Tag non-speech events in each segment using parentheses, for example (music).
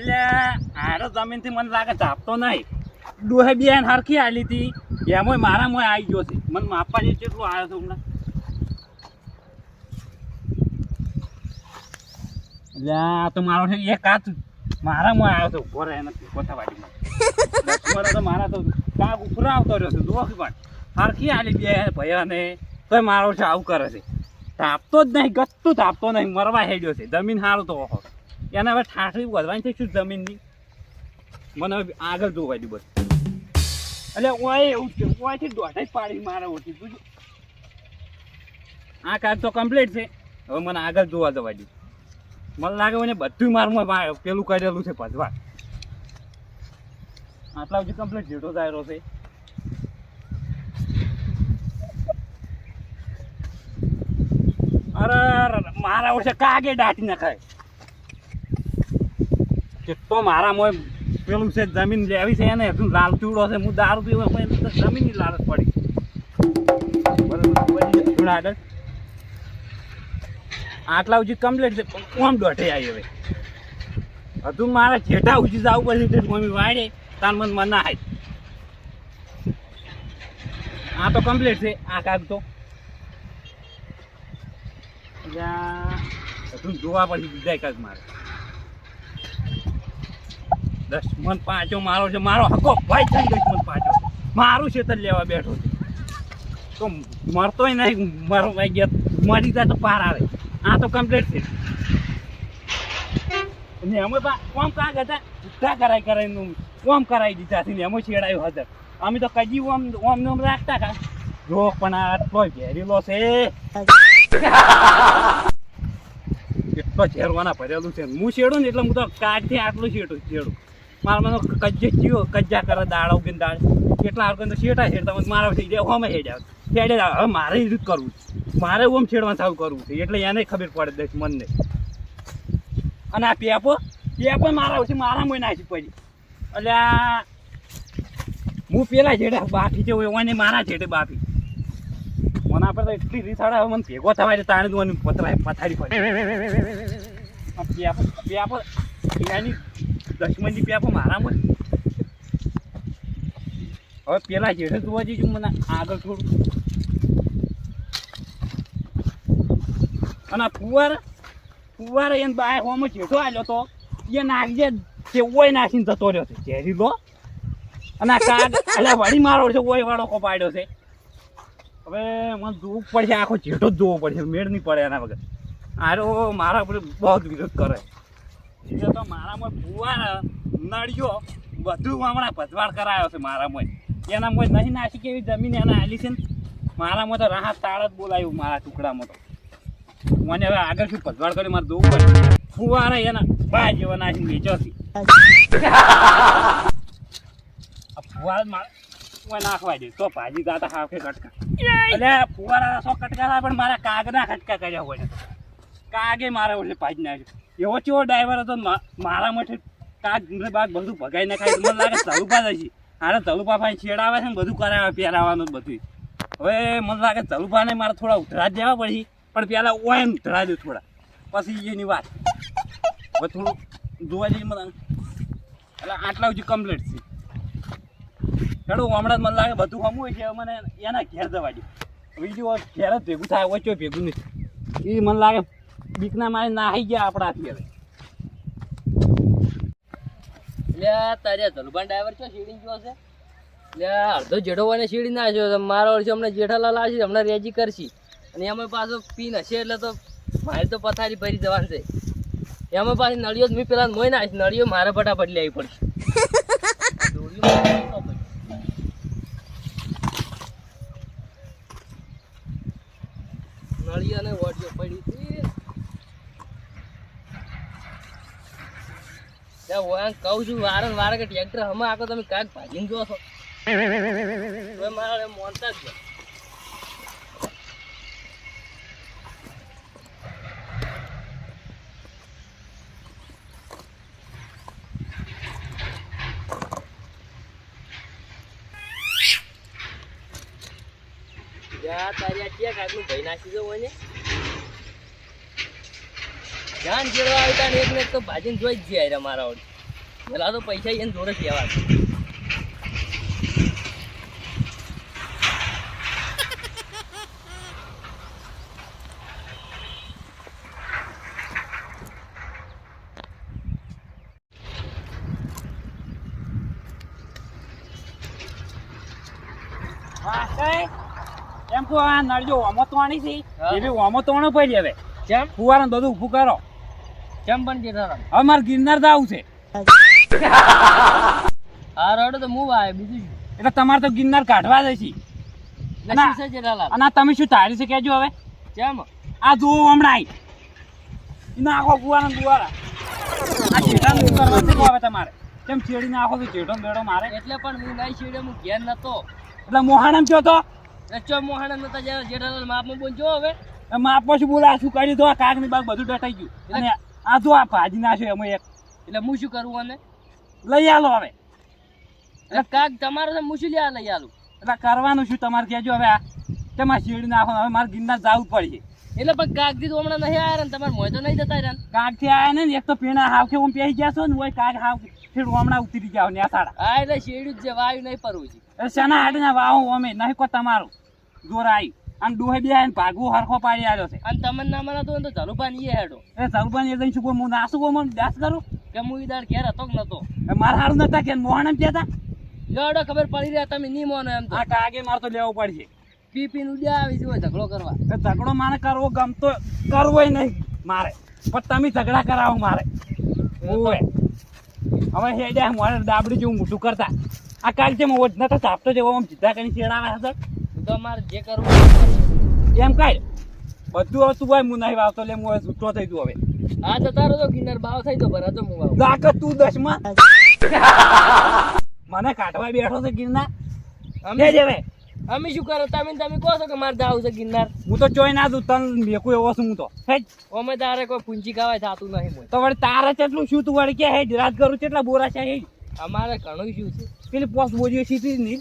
અલ્યા આરો જમીનથી મને લાગે ચાપતો નહીં. ડોહે બેન હરખી આલી હતી. એમાંય મારા મોય આવી ગયો છે. મને માપવા જે કેટલું આવ્યો હતો હમણાં? અલ્યા તો મારો છે એક હાથ. મારા મોય આવ્યો છે, ઊભો રહે નથી કોથાવાડીમાં તો મારા તો કાક ઉપરા આવતો રહ્યો છે જુઓ પણ. હરખી આલી બે ભયાને. તો મારો છે, આવું કરે છે. તાપતો જ નહીં ગતું તાપતો નહીં, મરવા હેડ્યો છે. જમીન સારું તો એને હવે ઠાઠી વધવાની થઈ શું જમીનની મને હવે આગળ જોવા દે બસ. એટલે ઓય એવું છે ઓયથી દોઢાઈ પાડી મારે ઓછી તું આ કામ તો કમ્પ્લીટ છે. હવે મને આગળ જોવા જવા દે. મને લાગે મને બધું મારું પેલું કરેલું છે ભજવા આટલા સુધી કમ્પ્લીટ જેટલો દાયરો છે. અરે, મારા વર્ષે કાગે દાટી નખાય. કેટલો મારા મોય પેલું છે, જમીન લેવી છે એને. હજુ લાલ ચૂડો છે હું દારૂ પીવો જમીનની લાલચ પડી. આટલા ઉજી કમ્પ્લીટ છે, પણ કોમ દોઢે આવી હવે? હજુ મારે જેઠા ઉજી જવું પડશે મમ્મી વાળે તાર મને મના હાય. આ તો કમ્પ્લીટ છે, આ કાગ તો. હજુ જોવા પડશે બીજા કાગ મારે. દસ, મન પાંચો મારો છે, મારો હકો. ભાઈ, થઈ ગયો મન પાંચો. મારું છે લેવા બેઠો તો મરતોય નહીં, મારો ભાઈ ગયા મરી જાય તો પાર આવે. આ તો કમ્પ્લીટ છે. ને અમે કોમ કાં હતા? ઉઠા કરાય કરાય કોમ કરાવી દીધા છે ને અમે છેડાયું હાજર. અમે તો કજી ઓમ ઓમ ને રાખતા કા જો, પણ આ આટલો ઘેરેલો છે. કેટલો ઝેરવાના ભરેલું છે. હું છેડું ને એટલે હું તો કાઢથી આટલું છેડું છેડું મારા મને કજ્જે જીવો કજ્જા કરે દાળ ઉગીને દાળ કેટલા આગળ તો શેટા મને મારા થઈ જાય હોમે હેડ્યા હેડે હવે મારે એ રીત કરવું. મારે ઓમ છેડવા સાવ કરવું છે. એટલે એને ખબર પડે દઈશ મનને અને આ પેપો પેપો મારા છે મારા મોય નાખી પડી એટલે આ હું પેલા જેડે બાફી છે ઓને મારા છેડે બાફી. મને આપણે તો એટલી રીસાડે મને ભેગો થવાય તાણે મને પતરાય પથારી પડે. પેપો પેપો, એની દશમનની પેપો મારામાં હવે પેલા જેઠે જોવા જઈશું મને આગળ થોડું. અને ફુવાર ફુવાર એને બાય હોમ જેઠો આવ્યો તો, એ નાખજે તે ઓય નાખીને જતો રહ્યો છે. ઝેરી લો. અને આ કાગ એટલે વળી મારો છે ઓય વાળો કોપાડ્યો છે. હવે મને જોવું પડશે, આખો જેઠો જ જોવો પડશે, મેળ નહીં પડે એના વગર. આરો મારા પર બહુ વિરોધ કરે. એટલે તો મારામાં ફુવાર, નળિયો બધું હમણાં ભજવાડ કરાયો છે મારામાં. એના મોય નહીં નાખી કેવી જમીન એને આલી છે ને. મારામાં તો રાહત તાળ બોલાયું મારા ટુકડામાં તો. મને હવે આગળ શું ભજવાડ કરી મારે જોવું પડે. ફુવારા એના બા જેવા વેચો છે. ફુવારા મારે નાખવા દે. તો ભાજી જાતા હાફે કટકા. એટલે ફુવારા સો કટકા પણ મારા કાગના ખટકા કર્યા હોય કાગે મારા ઓલે ભાજી નાખ્યો એવો ચેવો ડ્રાઈવર હતો મારા માટે કાચ બાગ બધું ભગાઈ નાખાય. મને લાગે તલુપા જ છે હારે તલુપા ભાઈ છેડાવે છે ને બધું કરાવે, પહેરાવાનું બધું હવે મને લાગે તલુપાને મારે થોડા ઉધરા દેવા પડશે. પણ પહેલાં ઓય ઉધરા દઉં થોડા. પછી એની વાત. હવે થોડું જોવા જઈએ મને. એટલે આટલા હજી કમ્પ્લીટ છે. ચાલો હમણાં જ મને લાગે બધું હમું હોય છે મને એના ઘેર જવા દે. બીજું ઘેર જ ભેગું થાય, ઓછો ભેગું નહીં. એ મને લાગે બીકના મારે નાહી ગયા આપણાથી હવે લે, તારે ધનુભાઈ ડ્રાઈવર છો શીડી ગયો છે? લે, અડધો જેઠો હોય શીડી ના છે. મારો વર્ષે હમણાં જેઠાલાલ આવશે હમણાં રેજી કરશી. અને એમાં પાછો પીન હશે એટલે તો મારે તો પથારી ભરી જવાનું છે. એમાં પાછી નળીઓ મેં પેલા મોઈ નાખીશ નળીઓ મારે ફટાફટ લેવી પડશે દોરીઓ મારે ન પડે. નળીઓ અને વોટીઓ પડી હતી ત્યાં છું, વારં વાર કે તમે કાંઈક ભાગીને જો છો. તોય મારા મોનતા જ તારી આ ક્યાં કાકનું ભાઈ નાખી જવું ને? જાન જેડવા આવતા ને એક ને તો ભાજીને જોઈ જ જાય મારા ઓડી પેલા તો પૈસા એને જોડે કહેવા? એમ કહું આ નળજો ઓમો તોણી છે? એ બી ઓમો તોણો પડી હવે. કેમ? ફુવારા બધું ઊભું કરો. કેમ પણ જેઠાલાલ હવે મારે ગિરનાર આવું છે. હા રડો તો હું આવે બીજું શું? એટલે તમારે તો ગિરનાર કાઢવા દે છે એટલે છે જેઠાલાલ અને આ તમે શું તારી છે કેજો હવે. કેમ? આ જુઓ હમણાં આઈ એના આખો ફુવારા ફુવારા આ જેઠાનું કરવા છે હવે તમારે. કેમ છેડી નાખો તો જેઠો બેડો મારે? એટલે પણ હું નહીં છેડે હું ઘેર નતો. એટલે મોહાણમ કયો તો? રચો મોહાણમ નતા જેઠાલાલ માપમાં બોલજો હવે. માપ પછી બોલા શું કરી દો આ કાકની બાગ બધું ડટાઈ ગયું. અને આ જો આ ભાજી નાખ્યો એમાં એક. એટલે હું શું કરું અને? લઈ આલો હવે. એટલે કાક તમારે હું શું લ્યા લઈ આલું? એટલે કરવાનું શું? તમારે કહેજો હવે આ. તમારે શેરડી નાખો હવે મારે ગિરનાર જવું પડશે. એટલે પણ કાગથી તો હમણાં નહીં આવ્યા ને. તમારે મોય તો નહીં જતા રહ્યા કાગથી કાકથી આયા ને એક તો પીણા હાવ કે હું પેસી ગયા છો ને હોય કાક હાવ ફેર હમણાં ઉતરી ગયા ને આ સાડા. હા એટલે શેડ્યું જ છે વાયુ નહીં પરવું છે એટલે શેના હાડે ના વાવો અમે નહીં કો તમારું. જોર આવી અને ડોહે બે આવીને ભાગવું હરખો પાડી આવ્યો છે. અને તમને ના મનાતો હોય ને તો ઝલુભાન એ હેડો. એ સરુબાની એ શું કોઈ હું નાસું કોઈ મને દાસ કરું? કે હું ઈદાર ઘેર હતો કે નતો? એ મારે હારું નતા કે મોહણ એમ કહેતા? લડો ખબર પડી રહ્યા તમે નહીં મોનો એમ તો. આ કાગે માર તો લેવો પડશે. પી નું ઉડ્યા આવી હોય ઝઘડો કરવા. એ ઝઘડો મારે કરવો ગમતો કરવો નહીં મારે. પણ તમે ઝઘડા કરાવો મારે. ઓય. હવે હેડે મારે દાબડી જેવું મોટું કરતા. આ કાગ છે ઓજ નતો ચાપતો જેવો આમ સીધા કરીને ચેડાવે હશે. હું તો અમારે જે કરવું. એમ કાંઈ બધું હવે હોય હું નહીં વાવતો લે હું છૂટો થઈ તું હવે. આ જતા રહો તો કિન્નર બાવ થઈ તો ભરા તો હું લાગ તું દસમાં મને કાઢવા બેઠો છે ગિરનાર. અમે હવે. અમે શું કરો? તમે તમે કહો છો કે મારે જાવું છે ગિરનાર. હું તો ચોઈ ના દઉં તન મેકું એવો છું હું તો. હેજ. અમે તારે કોઈ પૂંચી ખાવાય થતું નહીં તો વળી તારે કેટલું શું તું વળી કે હેજ રાત કરું કેટલા બોરા છે હેજ. અમારે ઘણું શું છે? પેલી પોસ બોરીઓ સીધી નહીં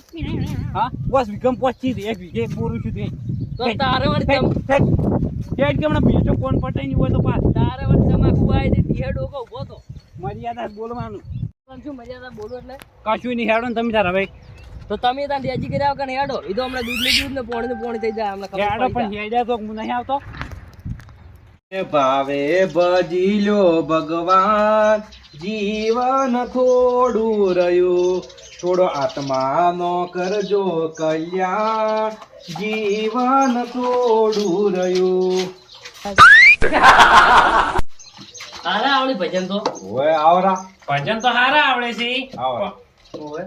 હા? પોસ વિગમ પોસ સીધી એક વીઘે બોરું છું તે. તો તારે હેડ બીજો કોણ પટાઈ નહીં હોય તો પાસ તારે વળી તમાકુ વાય દે તીહે ડોકો ઊભો તો. મર્યાદા બોલવાનું. શું મર્યાદા બોલો એટલે? કશું નહીં હેડો તમે તાર હવે તો તમે ત્યાં રેજી કર્યા વગર હેડો. એ તો હમણાં દૂધ ને દૂધ ને પોણી ને પોણી થઈ જાય હમણાં હેડો પણ. હેડ્યા તો હું નહીં આવતો. ભાવે ભજી લો ભગવાન. જીવન થોડું રહ્યું. થોડો આત્માનો કરજો કલ્યાણ. જીવન થોડું રહ્યું. હારા આવડે ભજન તો? ઓય આવરા. ભજન તો હારા આવડે છે. આવો. ઓવે.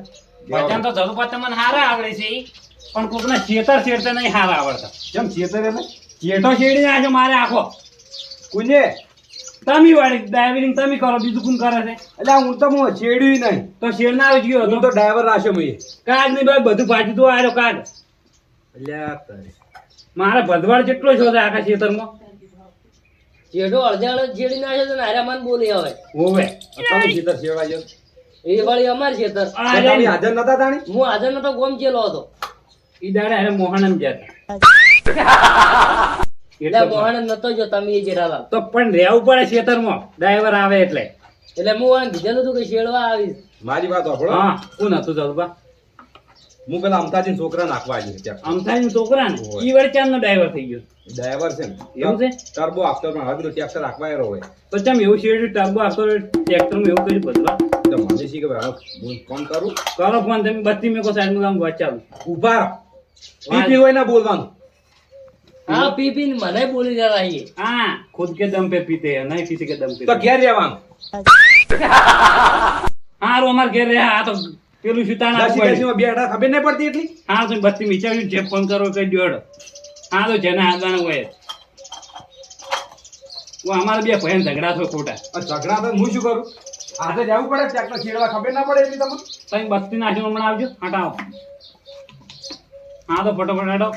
ભજન તો જરૂર તમને હારા આવડે છે. પણ કોકને ચેતર ચેડતે નહીં હારા આવડતા. કેમ ચેતર એટલે ચેટો છેડી નાખ્યો મારે આખો. કુને તમે વાળી ડ્રાઈવિંગ તમે કરો બીજું કોણ કરે છે? એટલે હું તો હું છેડ્યું નહીં. તો શેર ના આવી ગયો હું તો ડ્રાઈવર રાખ્યો મેં કાજ નહીં ભાઈ બધું ફાટી તો આવ્યો કાજ. મારે ભદવાડ જેટલો છો આખા ખેતરમાં. જેડો અડધા જેડી નાખ્યો તો નારા હારે મન બોલી હવે. હોવે. તમે ખેતર છેડવા જો એ વળી અમાર ખેતર. આ તમે હાજર નતા તાણી? હું હાજર નતો ગોમ ચેલો હતો. ઈ દાડે હારે મોહન એમ કહેતા (laughs) એટલે એટલે નતો જો તમે એ તો પણ રહેવું પડે ખેતરમાં ડ્રાઈવર આવે એટલે. એટલે હું આને કીધેલું હતું કે શેડવા આવીશ. મારી વાત સાંભળો. હા કોણ હતું જલબા હું પેલા અમતાજી છોકરા નાખવા આવ્યો ત્યાં. અમથાઈ છોકરા ને ઈ વડે ચાંદનો ડ્રાઈવર થઈ ગયો? ડ્રાઈવર છે ને. એવું છે? ટર્બો આપતો પણ હવે ટ્રેક્ટર રાખવા આવ્યો હોય. તો ચમ એવું છે ટર્બો આપતો ટ્રેક્ટરમાં એવું કર્યું બદલા તો મને શી કે હું ફોન કરું. કરો ફોન તમે બત્તી મેકો સાઈડમાં ગામ વાત ચાલુ. ઊભા પીપી હોય ને બોલવાનું. હા પી પી ને મને બોલી રહ્યા છીએ हाँ खुद के दम पे पीते हैं नहीं किसी के दम पे તો ઘેર રહેવાનું हाँ रो हमारे घेर रहे આ તો પેલું સુતાના દસી પડી. દસીમાં બેઠા ખબર નહીં પડતી એટલી હા તો બત્તી વિચાર્યું જે ફોન કરો કઈ દોડ હા તો જેના હાથવાના હોય હું અમારા બે ભયન ઝઘડા છો ખોટા આ ઝઘડા તો હું શું કરું આજે જવું પડે ટ્રેક્ટર છેડવા ખબર ના પડે એટલી તમને તમે બત્તી નાખીને હમણાં આવજો હટાવો હા તો ફટોફટ હટો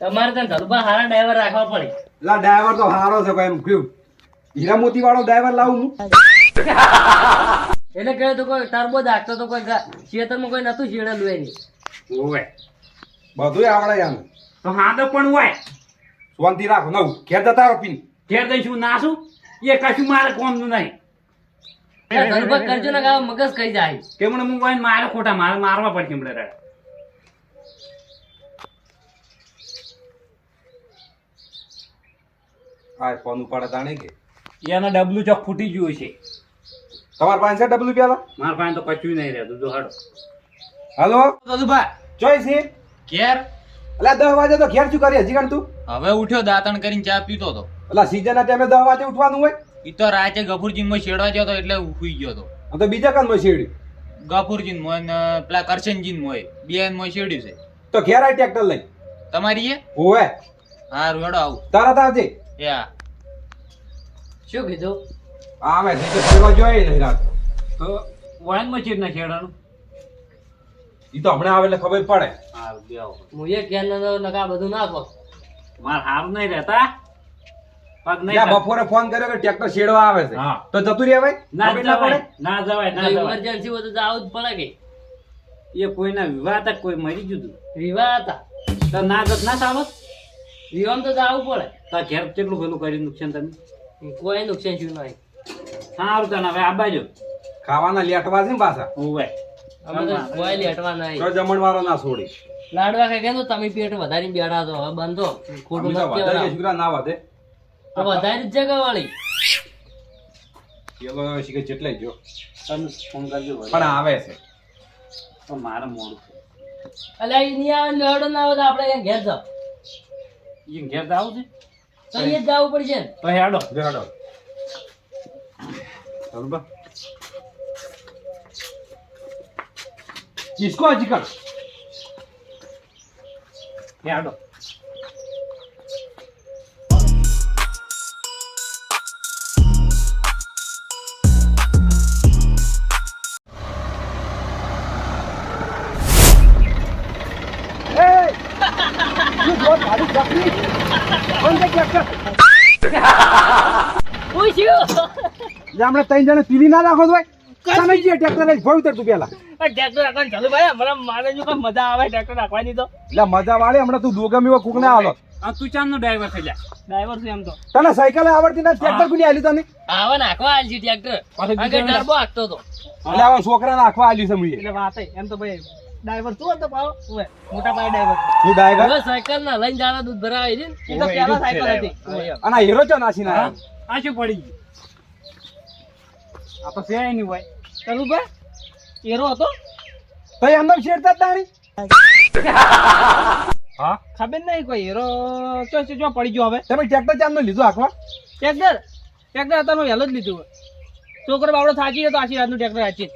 તમારે ત્યાં ધરુભા હારા ડ્રાઈવર રાખવા પડે. લા ડ્રાઈવર તો હારો છે ભાઈ એમ કયું હીરા મોતી વાળો ડ્રાઈવર લાવું હું? એટલે કહ્યું તો કોઈ ટર્બો દાખતો તો કોઈ ખેતરમાં કોઈ નતું શેડેલું એની હોય બધું આવડે યાર તો હા તો પણ હોય. શાંતિ રાખો. નવું ઘેર જતા રહો પીન. ઘેર ના શું? એ કશું મારે કોમનું નહીં. ધનુભા કરજો ને મગજ કઈ જાય. કેમણે હું મારે ખોટા મારે મારવા પડશે હમણાં હા ફોન ઉપાડે તાણે કે? એનો ડબલું ચોક ફૂટી ગયું છે. તમારા પાસે છે ડબલું પેલા મારા પાસે તો કચ્યું નહીં રહેતું. જો હાડો હલો? દદુભા. ચોઈ છે? ઘેર? એટલે દસ વાગે તો ઘેર શું કરી હજી કાઢ તું? હવે ઉઠ્યો દાંતણ કરીને ચા પીતો હતો. એટલે સીઝન ટાઈમે દસ વાગે ઉઠવાનું હોય? એ તો રાતે ગફુરજીનમાં શેડવા ગયો હતો એટલે સુઈ ગયો હતો તો બીજા કાનમાં શેડ્યું ગફુરજીન મોય ને પેલા કરશનજીન મોય બે મોય શેડ્યું છે. તો ઘેર આય ટ્રેક્ટર લઈ. તમારી એ? હોવે. હા રોડો આવું. તારા આવજે હા શું કીધું? આવે છે તો ફરવા જોઈએ નહીં રાત. તો વાઈનમાં ચીડ ના છેડાનું? ઈ તો હમણાં આવે એટલે ખબર પડે. બે હું એક ઘેર નકા બધું નાખો માર હાર નહીં રહેતા. બપોરે ફોન કર્યો કે ટ્રેક્ટર શેડવા આવે છે. તો જતું રહેવાય ના ના જવાય. પડે? ના જવાય ના જવાય. ઇમરજન્સી હોય તો જવું જ પડે કે. એ કોઈના વિવાહ હતા કોઈ મરી ગયું વિવાહ હતા. તો ના જત ના સાવત વિવાહ તો જવું પડે. તો ઘેર કેટલું પેલું કર્યું નુકસાન તમે? કોઈ નુકસાન શું નહીં. સારું તને હવે આબાજો બાજુ. ખાવાના લેટવા છે ને પાછા? હોવે અમે તો કોઈ લેટવા નહીં. તો જમણવારો ના છોડી લાડવા ખાઈ ગયા તો તમે પેટ વધારી બેઠા તો હવે બંધો ખોટું મત વધારે કહેવાય. છોકરા ના વધે? તો વધારી જ જગા વાળી પેલો શીખે જેટલે જો તમે ફોન કરજો પણ આવે છે. તો મારે મોડું છે. અલ્યા ઈ નહીં આવે ને ના આવે તો આપણે ઘેર જાવ ઈ ઘેર આવું છે? તો અહીંયા જ જવું પડશે ને? તો હેડો બેહાડો ચાલો બા. કિસકો હજી કર. હેડો હમણાં ત્રણ જણે પીલી ના નાખો તો ભાઈ. તમે જે ટ્રેક્ટર લઈ ભોય ઉતરતું પેલા ટ્રેક્ટર રાખવાનું ચાલુ ભાઈ હમણાં મારે જો મજા આવે ટ્રેક્ટર રાખવાની તો. એટલે મજા વાળી હમણાં તું દોગમ એવો કુક ના હાલો. આ તું ચાંદનો ડ્રાઈવર થઈ જાય ડ્રાઈવર છે એમ તો. તને સાયકલ આવડતી ના ટ્રેક્ટર કોની આલી તને? આવા નાખવા આલ છે ટ્રેક્ટર આગળ ટર્બો હાંકતો હતો એટલે આવા છોકરા નાખવા આલ્યું છે મુએ એટલે વાત એમ તો ભાઈ. ડ્રાઈવર તું હતો પાવ ઓએ મોટા પાયે ડ્રાઈવર તું ડાયગર હવે સાયકલ ના લઈને જાના દૂધ ભરાવે છે ને? એ તો છે. સાયકલ હતી અને હીરો ચો નાસી ના હા? આ શું પડી ગયું? આ તો છે નહીં હોય. ચાલુ ભાઈ. હીરો હતો. તો અંદર શેરતા જ તાણી (laughs) હા? ખબર નહીં કોઈ હીરો ચો ચો પડી ગયો હવે. તમે ટ્રેક્ટર ચાંદનો લીધો આખવા ટ્રેક્ટર ટ્રેક્ટર અત્યારમાં હેલો જ લીધું. છોકરો બાવડો થાચી ગયો તો આશીર્વાદનું ટ્રેક્ટર હાચી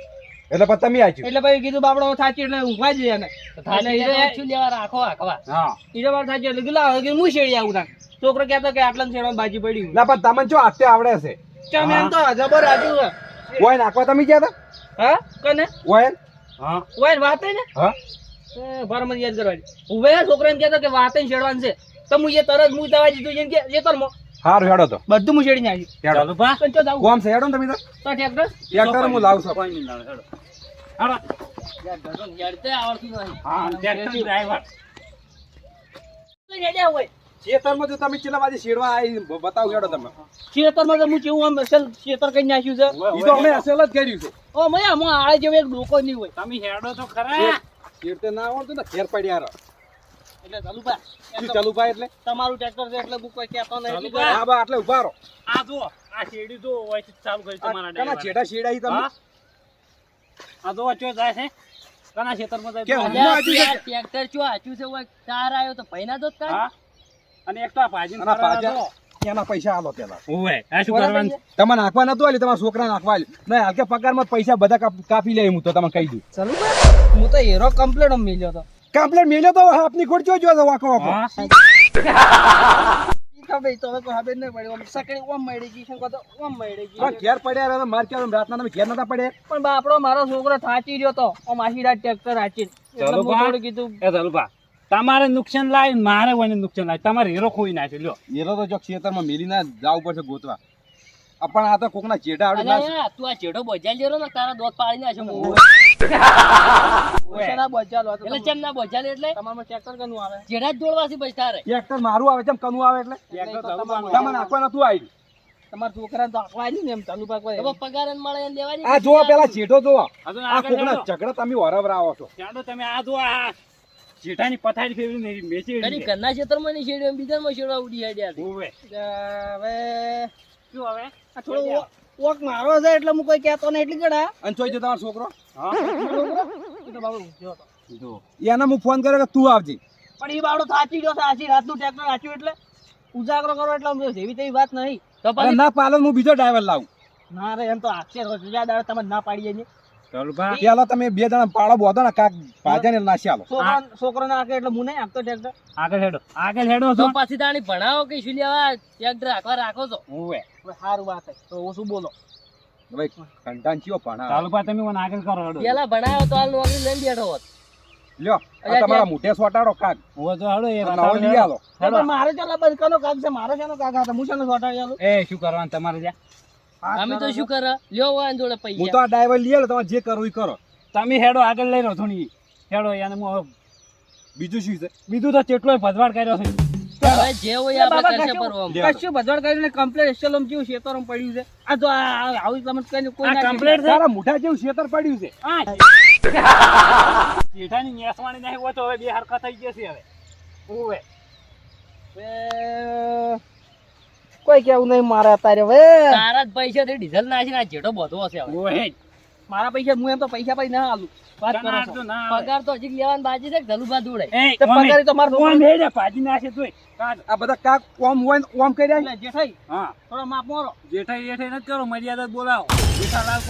એટલે પછી તમે આચ્યું એટલે પછી કીધું બાપડો થાચી એટલે ઊંઘવા જઈએ એને. થાકી એટલે જાય લેવા રાખો હાંકવા હા. હીરો વાર થાચી એટલે ગલા કીધું હું શેડી આવું ના છોકરો કહેતો કે આટલા શેડમાં બાજી પડી ના પણ તમને જો આતે આવડે છે. ચમ એમ તો જબર આજુ ઓય નાખવા તમે ગયા હતા હા? કને? ઓય હા. ઓય વાત ને? હા. એ ભર મને યાદ કરવાની ઉભે છોકરા એમ કહેતો કે વાત જ છે. તો હું એ તરત હું દવા દીધું એમ કે એ તર હારું હેડો તો. બધું હું શેડી નાખી હેડો. તો ચો કોમ છે હેડો તમે તો. તો ટ્રેક્ટર ટ્રેક્ટર હું લાવશો કોઈ નહીં લાવે, હેડો. હેડો. હેડતે આવડતું નહીં હા ટ્રેક્ટર ડ્રાઈવર ખેતરમાં જો તમે કેટલા વાગે શેડવા આવી બતાવો હેડો તમે. ખેતરમાં તો હું કેવું આમ અસલ ખેતર કઈ નાખ્યું છે? ઈ તો અમે અસલ જ કર્યું છે. ઓ મયા હું આળે જેવો એક ડોકો નહીં હોય. તમે હેડો તો ખરા. શેડતે ના આવડતું ને ઘેર પડ્યા રહો. એટલે ચાલુ પા ચાલુ ભાઈ એટલે? તમારું ટ્રેક્ટર છે એટલે બુક કોઈ કહેતો નહીં. એટલે હા બા આટલે ઊભા રહો. આ જો આ શેડી જો હોય ચાલુ કરી તમારા છેડા શેડાઈ તમે? હા? આ જો ચો જાય છે. કના ખેતરમાં જાય કે તો? અલ્યા, છે. ટ્રેક્ટર ચો હાચું છે ઓય તાર આયો તો ભઈના દોત કા અને એક તો આ ભાજીને આના ફરારા એના પૈસા આલો પેલા. ઓય આ શું કરવાનું? તમે નાખવા નતો આલી તમારા છોકરા નાખવા આલ્યું. નહીં હાલ કે પગારમાં પૈસા બધા કાપી લે હું તો તમે કહી દઉં. ચાલુ હું તો હીરો કમ્પ્લેટ મિલ્યો તો. કમ્પ્લેટ મિલ્યો તો આપની ખોટ જો જો વાકો વાકો. (laughs) ખબર તો હવે કોઈ ખબર નહીં પડી. ઓમ સકડી ઓમ મળી ગઈ છે તો ઓમ મળી ગઈ પણ ઘેર પડ્યા રહે માર કે રાતના તમે ઘેર નતા પડ્યા. પણ બાપડો મારો છોકરો થાચી રહ્યો તો. ઓમ આશીર્વાદ ટ્રેક્ટર હાચી. બા. કીધું. એ તમારે નુકસાન લાય મારે કોઈને નુકસાન લાય. તમારે હીરો ખોઈ નાખે. લ્યો. હીરો તો જો ખેતરમાં મેલી ના જવું પડશે ગોતવા. પણ આ તો કોકના ચેડા આવડે ના તું આ ચેડો બજાલ જેરો ને તારા દોત પાડી નાખ્યો હું ઓછા ના બજાલ એટલે ચેમ ના બજાલ એટલે? તમારામાં ટ્રેક્ટર કનું આવે? ચેડા જ દોડવાથી પછી રે ટ્રેક્ટર મારું આવે છે કનું આવે એટલે? ટ્રેક્ટર ધલુભા નું. તમે નતું આવી તમારા છોકરા તો આખવા આલ્યું ને એમ ચાલુ પાકવા તો પગાર જ મળે એને દેવાની આ જોવો પેલા ચેડો જોવો. આ કોકના ઝઘડા તમે વરાવરાવો છો. ચાલો તમે આ જો આ જેઠાની પથારી ફેરવીને મેચી ઘરના ક્ષેત્રમાં નહીં છેડ્યો બીજામાં છેડવા ઉડી હાડ્યા હવે શું હવે? આ થોડો વોક મારો છે એટલે હું કોઈ કહેતો ને એટલી કડા અને ચોઈ તમારો છોકરો. હા. એ તો બાબુ જો. તો જો. એને હું ફોન કર્યો કે તું આવજે. પણ એ બાવડો થાચી ગયો છે. રાતનું ટ્રેક્ટર આચ્યું એટલે ઉજાગરો કરો એટલે આમ જેવી તેવી વાત નહીં. તો ના પાલો હું બીજો ડ્રાઈવર લાવું. ના રે એમ તો આક્ષેપ હોય. બીજા દાડે તમે ના પાડીએ બા પેલા તમે બે જણા પાડો બોધો ને કાક ભાજે ને નાસી આલો. છોકરો ને આગળ એટલે હું નહીં આપતો ટ્રેક્ટર આગળ હેડો. આગળ હેડો તો છો પાછી તાણી ભણાવો કે શું લેવા? ટ્રેક્ટર રાખવા રાખો છો. હોવે. હવે સારું વાત છે. તો હું શું બોલો. ભાઈ કંટાન ચિયો પણ તાલુકા તમે મને આગળ કરો હેડો. પેલા ભણાયો તો હાલ નોકરી લઈને બેઠો હોત. લ્યો આ તમારા મોઢે સોટાડો કાક. હું તો હેડો એ નવો લઈ આલો. મારે ચાલો કરો કાક છે. મારે છે કાક હતા? હું છે સોટાડી આલું? એ શું કરવાનું તમારે જ્યાં અમે તો શું કરે? લ્યો વાન જોડે જોડે હું તો આ ડ્રાઈવર લઈ તમે જે કરો એ કરો. તમે હેડો આગળ લઈ રહ્યો થોડી હેડો યાને હું બીજું શું છે? બીજું તો કેટલો ભજવાડ કર્યો છે. જે હોય આપણે કરશે કશું- કશું ભજવડ કરીને કમ્પ્લેટ એસ્ટેલોમ જેવું શેતરોમ પડ્યું છે? આ આવું તમે કઈ કોઈ ના complete તારા મોઢા જેવું શેતર પડ્યું છે. જેઠાની નેસવાણી નહીં હોય તો હવે બે હરખા થઈ જશે હવે કોઈ કેવું નહીં મારા તારે હવે. તારા પૈસા પૈસાથી ડીઝલ નાખીને આ જેઠો બધો હશે હવે. મારા પૈસા હું એમ તો પૈસા પૈસા ના આલું ના છો. તો ના પગાર તો હજી લેવાની બાજી છે ધલુભા તો. તો મારો હેડે, ભાજી નાખે તોય. આ બધા કાક ઓમ હોય ને ઓમ કરી એટલે જેઠાઈ હા. થોડો માપ મારો. જેઠાઈ જેઠાઈ નથી કરો મર્યાદા બોલાવો. જેઠાલાલ.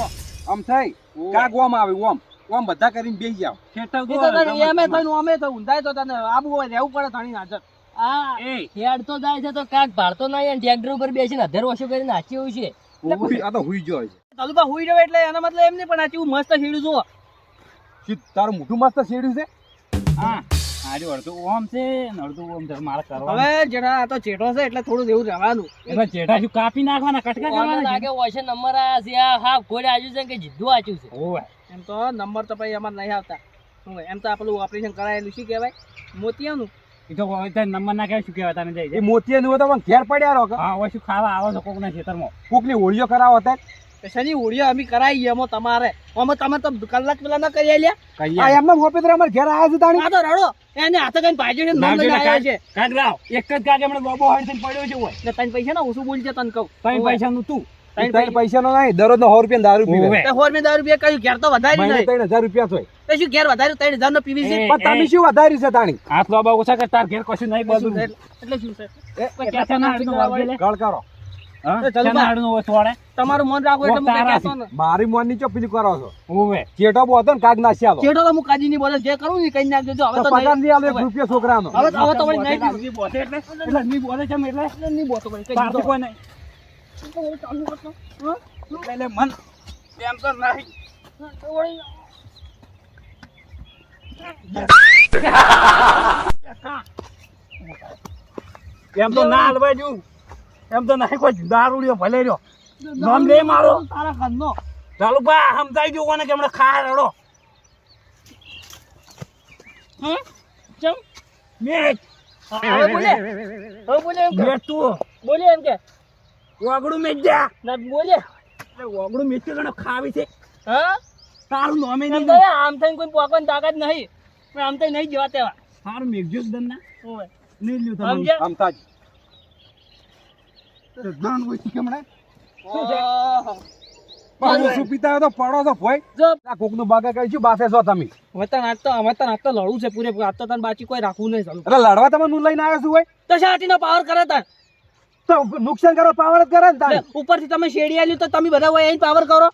આમ થઈ કાક ઓમ આવે ઓમ. ઓમ બધા કરીને બેસી જાવ તો. થઈને ઓમે થયું. ઊંધાય તો તને આબુ હોય રહેવું પડે ધણી હાજર આ હેડ તો જાય છે તો કાંક ભારતો નહીં અને ટ્રેક્ટર ઉપર બેસીને અધર વસો કરીને નાચી હોય છે. આ તો હુઈ જાય છે. તલુબા હુઈ રહ્યો એટલે એનો મતલબ એમ નહીં પણ આ મસ્ત શેડ્યું જુઓ. શી તારું મોટું મસ્ત શેડ્યું છે? હા. હારું, અડધું ઓમ છે અડધું ઓમ છે. મારે કરવાનું. હવે જેઠા આ તો ચેટો છે એટલે થોડું એવું રહેવાનું. એટલે જેઠા શું કાપી નાખવાના કટકા કરવાના લાગે? નંબર આયા છે આ હા આજુ છે કે જીદ્દું આચું છે. એમ તો નંબર તો પછી અમારે નહીં આવતા. એમ તો આ પેલું ઓપરેશન કરાયેલું શું કહેવાય? મોતિયાનું. એ તો નંબર ના કહેવાય, શું કહેવાય તને જઈ એ જાય. નું તો પણ ઘેર પડ્યા રહો હા હવે શું ખાવા આવો છો કોકના ખેતરમાં કોકની હોળીઓ કરાવો હતા શની ઓળિયો અમે કરાવી એમાં તમારે તમે તો કલાક પેલા ના કરી આલ્યા. આ એમને મોપેત્ર ઘેર આવ્યા છે તાણી તો રડો એને હાથે કઈ ભાજી ને નામ નામ લઈને આવ્યા છે કાઢ. કાઢ લાવ. એક જ કાગ એમણે બોબો હાડી પડ્યો છે હોય. તને પૈસા ના ઓછું બોલજે તને કહું તને પૈસા નું તું. ત્રણ ત્રણ પૈસા નો નહીં દરરોજ નો સો રૂપિયા દારૂ પીવે. હોવે. તે દારૂ રૂપિયા કહ્યું ઘેર તો વધારી નહીં. ત્રણ હજાર રૂપિયા થાય. શું ઘેર વધાર્યું? ત્રણ હજાર નો પીવી છે? પણ તમે શું વધાર્યું છે તાણી? હાથ લોબા ઓછા કર તાર ઘેર કશું નહીં બધું. એટલે શું છે? એ, કોઈ ક્યાં છે ના હાડનું વાગ્યું લે? ગળ કરો. હા? એ ચાલુ છે ના હાડનું ઓછું વાળે? તમારું મન રાખો એટલે ને? મારી મોનની ચોપી કરો છો? હોવે. ચેટો બોતો ને કાગ નાસી ચેડો તો હું કાજી ની બોલે જે કરું ને કઈ નાખજો. જો હવે તો તો પગાર નહીં નહીં આલો રૂપિયા છોકરાનો. હવે હવે તો નહીં બોલે એટલે? એટલે? એટલે બોલે છે એટલે? કઈ કોઈ નહીં. એટલે મન એમ તો નહીં. એમ તો ના હલવાઈ જુ એમ તો નહીં કોઈ દારૂડિયો ભલે રહ્યો. નામ લે મારો. તારા ઘરનો બા સમજાઈ ગયું કોને કે હમણાં ખા રડો? ચમ? મેચ બોલે. બોલે એમ કે. તું. બોલે એમ કે. વાગડું મેચ જા ના બોલે. વાગડું મેચ તો ગણો ખાવી છે. હા? તારું નોમે નહીં તો આમ થઈને કોઈ પોકવાની તાકાત નહીં. પણ આમ તો નહીં જવા તેવા. સારું મેઘજો જ દન ના ઓય. નહીં લ્યો તમારું આમ તાજ ધન હોય છે કેમણે તો પડો તો ભોય. જો. આ કોકનું બાગા કરી શું બાસે છો તમે? વતન આજ તો વતન આજ તો લડવું છે પૂરે આજ તો તને બાકી કોઈ રાખવું નહીં લડવા તમે નું લઈને આવ્યા છું હોય તો શાટીનો પાવર કરે તાર તો નુકસાન કરો પાવર જ કરે ને તારે ઉપરથી તમે શેડી આલ્યું તો તમે બધા હોય અહીં પાવર કરો.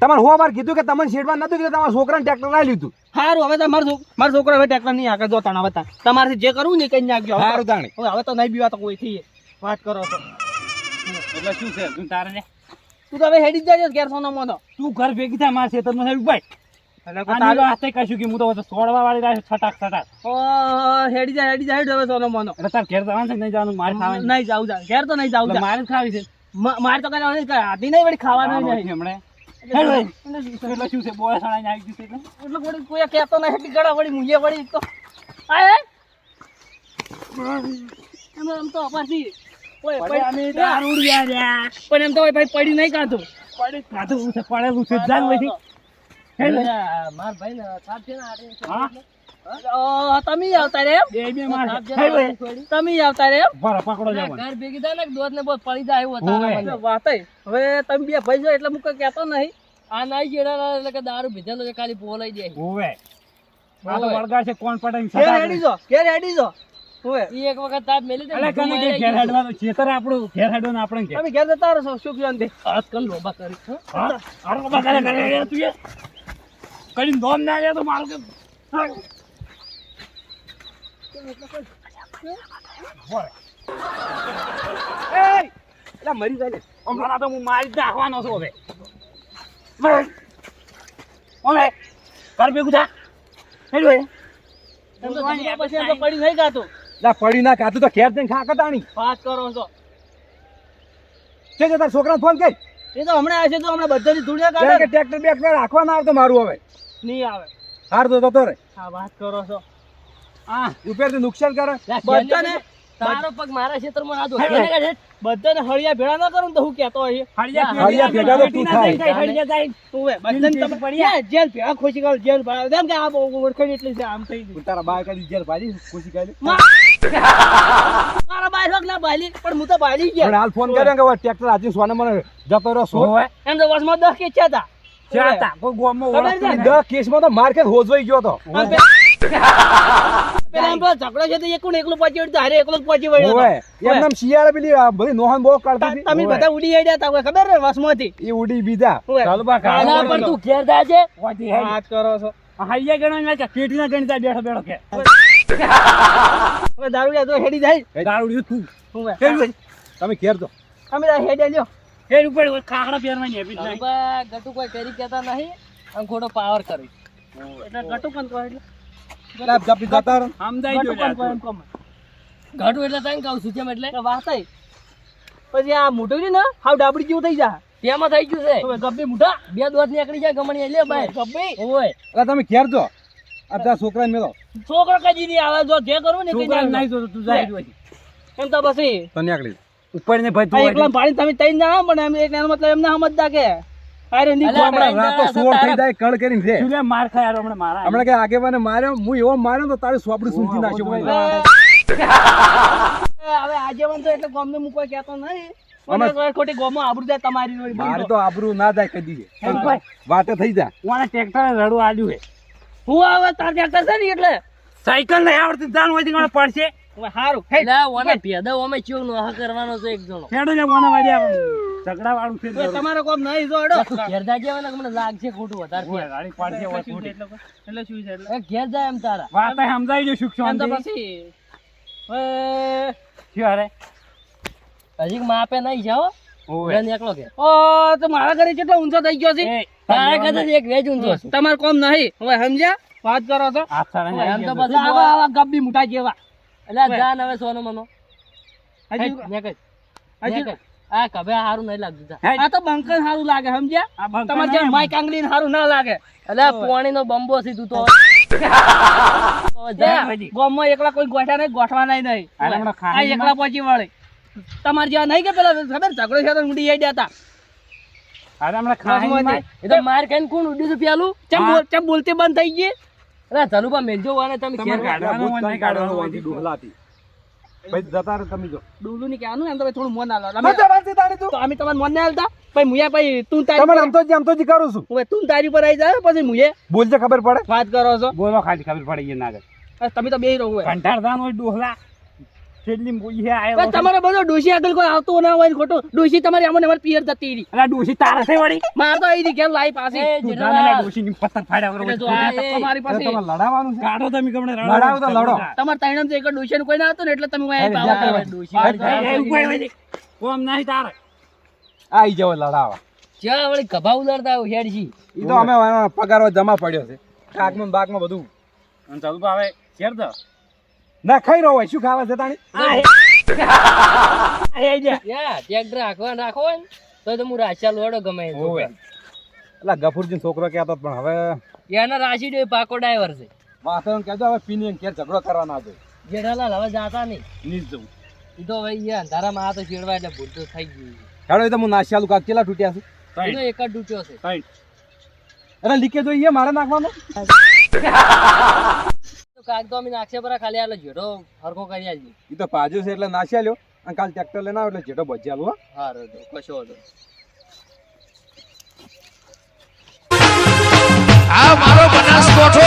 તમારે હું અમારે કીધું કે તમને શેડમાં નતું કીધું તમારા છોકરાને ટ્રેક્ટર લાવી લીધું. સારું હવે તમારો મારા છોકરા હવે ટ્રેક્ટર નહીં આગળ જોતા હવે તમારે જે કરવું ને કઈ નાખજો. હવે સારું તાણે. હવે હવે તો નહીં બીવા તો કોઈ થઈ વાત કરો તો એટલે શું છે? તું તારે તું તો હવે હેડી જ જાય ઘેર સોનો મોનો તું ઘર ભેગી થાય મારા ખેતરમાં થાય ભાઈ. એટલે કોઈ આની તારું- વાત કશું કે હું તો સોડવા વાળી રાખ છટાક છટાક. ઓ, હેડી જાય હેડી જાય હવે સોનો મોનો. એટલે તાર ઘેર જવાનું છે નહીં જવાનું મારે ખાવાનું નહીં જાવ જા ઘેર તો નહીં જાવ જા. મારે ખાવી છે. મારે તો કઈ નહીં આધી નહીં વળી ખાવાનું ખાવાનું નહીં હમણે. એટલે હેડ. ભાઈ. એટલે શું છે? એટલે શું છે બોળા સણાઈને આવી ગયું છે એટલે? એટલે વળી કોઈ કહેતો નહીં એટલી ગળા વળી મુંજે વળી તો. આય એમ આમ તો પાછી પડી- અમે દારૂડિયા પણ એમ તો ભાઈ પડી નહીં કાઢું પડે કાઢું પડેલું છે, જાન. માર ભાઈ ને સાપ છે. ને આટલી તમે આવતા રે છે. તમે આવતા રે. ઘર ભેગી થાય ને દોધ ને બહુ પડી જાય એવું. વાત. હવે તમે બે ભાઈ છો એટલે હું કઈ કહેતો નહીં. આ નાઈ જેડા એટલે કે દારૂ પીધેલો છે ખાલી બોલાઈ દે હોવે. આ તો હોવે. વળગાડશે, કોણ પડે એમ ઘેર જો ઘેર હેડી જો. એક વખત તાપ મેલી દે કને કે ઘેર હેડવાનું, ખેતર આપણું, ઘેર હેડવાનું આપણે તમે ઘેર જતા રહો સુખ શાંતિ હાથ કન લોબા કરી. હં? આરો બાબા કરે, તું. કરીને ધોમ ના જાય તો મારું કે મરી જાય. હમણાં તો હું મારી જ નાખવાનો છું હવે. ઓમે, કર ભેગું થા. પડી નહીં લા પડી ના કાતું તો ખેર જઈને ખા કટાણી વાત કરો છો. છે છોકરા તાર છોકરાને ફોન કે એ તો હમણાં આવશે તો હમણાં બધાની ધૂળિયા કે કાઢે ટ્રેક્ટર બેક્ટર રાખવા ના આવતો મારું હવે. નહીં આવે. હાર તો જતો રે આ વાત કરો છો. હા ઉપરથી નુકસાન કરે? બધાને તારો પગ મારા ક્ષેત્રમાં ના દો. બધાને હળિયા ભેળા ના કરું તો હું કેતો હોય. હળિયા હળિયા ભેગા તો તું થાય. હળિયા જાય. તું હે બધાને તમે પડ્યા. જેલ ભેળા ખોશી કાઢો જેલ ભેળા. દેમ કે આ બહુ ઓળખાણ એટલી છે આમ થઈ ગયું. તારા બાય કાઢી જેલ ભાજી ખુશી કરી મારા બાય રોક ના પણ હું તો પણ ગયા. હાલ ફોન કર્યો કે ટ્રેક્ટર આજે સોને મને જતો રહ્યો સો એમ તો વર્ષમાં દસ કે છે તા. કેસમાં તો માર હોજવાઈ ગયો તો ઝઘડો છે એકલું એકલું પહોંચી વળ્યું હારે એકલો પહોંચી વળ્યો એમ નામ શિયાળે પેલી બધી નોહન બહુ કાઢતી તમે. બધા ઉડી આડ્યા તા ખબર ને વસમાંથી? એ ઉડી બીજા. ઘેર જાય છે વાત કરો છો. આ હળિયા ના કે પેટીના ગણતા બેઠો બેઠો કે. હવે દારૂડિયા તો હેડી જાય. દારૂડિયું તું. તમે ઘેર જો. અમે હેડ્યા લ્યો. હેડ ઉપર ઓય પહેરવાની હેબિટ નહીં. બા ગટુ કોઈ કરી કેતા નહીં અને ઘોડો પાવર કરે. એટલે ગટુ પણ કહો એટલે. લા, જાપી જતા રહો. સમજાઈ ગટુ ગયો કહો. એટલે તને કહું છું એટલે. તો પછી આ મોટો છે ને હાવ ડાબડી જેવું થઈ જાય. તેમાં થઈ ગયું છે. હવે ગબ્બી મોટા બે દોત નીકળી જાય ગમણી લે ભાઈ. ગબ્બી. ઓય. એટલે તમે ઘેર જો. આ છોકરા મેળો. મેલો છોકરો કજી નહીં આવે. જો જે કરવું ને કઈ નહીં તું જાય જ એમ તો બસ તો નીકળી ઉપર ને ભાઈ તું એકલા ભાડી તમે તઈ ના પણ એમ એક એનો મતલબ એમને સમજતા કે અરે ની હમણાં. રાતો સોળ થઈ જાય કળ કરીને રે શું લે માર ખા યાર હમણે મારા. હમણે કે આગેવાને માર્યો હું એવો માર્યો તો તારી સોપડી સુંધી નાખ્યો હવે આજે તો એટલે ગોમને મૂકવા કહેતો નહીં. ખોટી ગોમો આબરૂ જાય તમારી. મારે તો આબરૂ ના જાય કદી. વાતે થઈ જા ઓને ટ્રેક્ટર રડું આડ્યું હે હું આવે તાર ટ્રેક્ટર છે ને એટલે? સાયકલ નહીં આવડતી જાન હોય તો પડશે. હારું હે એટલે ઓને ભેદા ઓમે ચેવું નોહા કરવાનો છે એક જણો. ખેડો લે ઓને વાળી ઝઘડા વાળું છે હવે કોમ નહીં જો હેડો. તું ઘેર જાય મને લાગશે ખોટું વધારે ઓય, ગાડી પડશે ઓય, ખોટી. એટલે એટલે શું છે એટલે? ઘેર જાય એમ તારા. વાત સમજાઈ ગયું સુખ એમ તો પછી. હવે શું હારે હજી માપે નહીં જાઓ મારા ઘરે કેટલો ઊંચો થઈ ગયો છે? તારા કદાચ એક વેજ ઊંધો તમારે કોમ નહીં. હવે સમજ્યા? વાત કરો છો? ગબ્બી મોટા જેવા. એટલે જાન હવે સોનો મનો. આ કભે હારું નહીં લાગતું આ તો બંકન હારું લાગે સમજ્યા? તમારે નહીં. માઈક આંગળી હારું ના લાગે. એટલે આ પોણીનો બંબો સીધું તો. (laughs) ગામમાં એકલા કોઈ ગોઠા નહીં ગોઠવાના નહીં આ એકલા પહોંચી વળે તમારે જેવા નહીં કે પેલા ખબર? ઝઘડો છે ઊંડી આઈ જતા. માર ખાઈને કોણ ઉડ્યું છે પેલું ચમ બોલતી બંધ થઈ ગઈ? અરે ધનુભા મેલજો વાને તમે કાઢવાનું કાઢવાનું. વાંધી જતા રહો તમે જો. ડુલું ની કહેવાનું એમ તો થોડું મન આલો તારી તું. અમે તમારે મન ના આલતા. ભાઈ મુયા ભાઈ તું તારી તમારે આમ તો જ આમ તો જ કરું છું. હવે તું તારી પર આવી જાય પછી મુયે બોલજે ખબર પડે? વાત કરો છો. બોલો ખાલી ખબર પડે નાગર તમે તો બે રહો હોય હોય ડોહલા. છેલ્લી બોઈ આયો તમારો બધો ડોશી આગળ કોઈ આવતું ના હોય ખોટું. ડોશી તમારી અમને અમારી પિયર જતી રહી. અલા ડોશી તારા છે વળી? માર તો આવી ઘેર લાઈ પાસે એ તું જેઠાલાલ. જાને લા ડોશીની પત્તર ફાડ્યા વગર એટલે જો આ ધક્કો પાસે. તમારે લડાવવાનું છે? કાઢો તમે ગમણે લડાવો તો લડો. તમારે ત્રણ એક ડોશી નું કોઈ ના હતું ને એટલે તમે અહીં પાવા ડોશી. વાત એ, એ, કરો. ઉપાય વળી. કોમ નહીં તારે. આઈ જાવ લડાવા. જ્યાં વળી ગભા હેડજી ઈ તો અમે પગારો જમા પડ્યો છે. કાગમાં બાગમાં બધું. અને ચાલુ તો હવે શેર દો. ના ખાઈ રહ્યો હોય શું ખાવા છે તાણી? રાખવા રાખો હોય ને તો તો હું રાશિયા લોડો ગમે એ. હોવે. એટલે ગફુરજી છોકરો કહેતો પણ હવે એના રાશી ડે પાકો ડ્રાઈવર છે. વાસણ કહેજો હવે પીને ઘેર ઝઘડો કરવા ના દો જેઠાલાલ હવે જાતા નહીં. નીચ જવું. તો ભાઈ યાર અંધારામાં આ તો એટલે ભૂલ તો થઈ ગયું હેડો એ તો હું નાશિયાલું કાક કેટલા તૂટ્યા છે? એનો એક જ તૂટ્યો છે. અરે લીકેજ હોય મારે નાખવાનો? (laughs) કાગ તો અમે નાખશે પરા ખાલી આલો જેડો હરખો કરી આલજી ઈ તો પાજો છે એટલે નાશિયા લ્યો. અને કાલ ટ્રેક્ટર લઈને આવો એટલે જેટો બચ્યા હો. હા કશો આ મારો બનાસકોઠો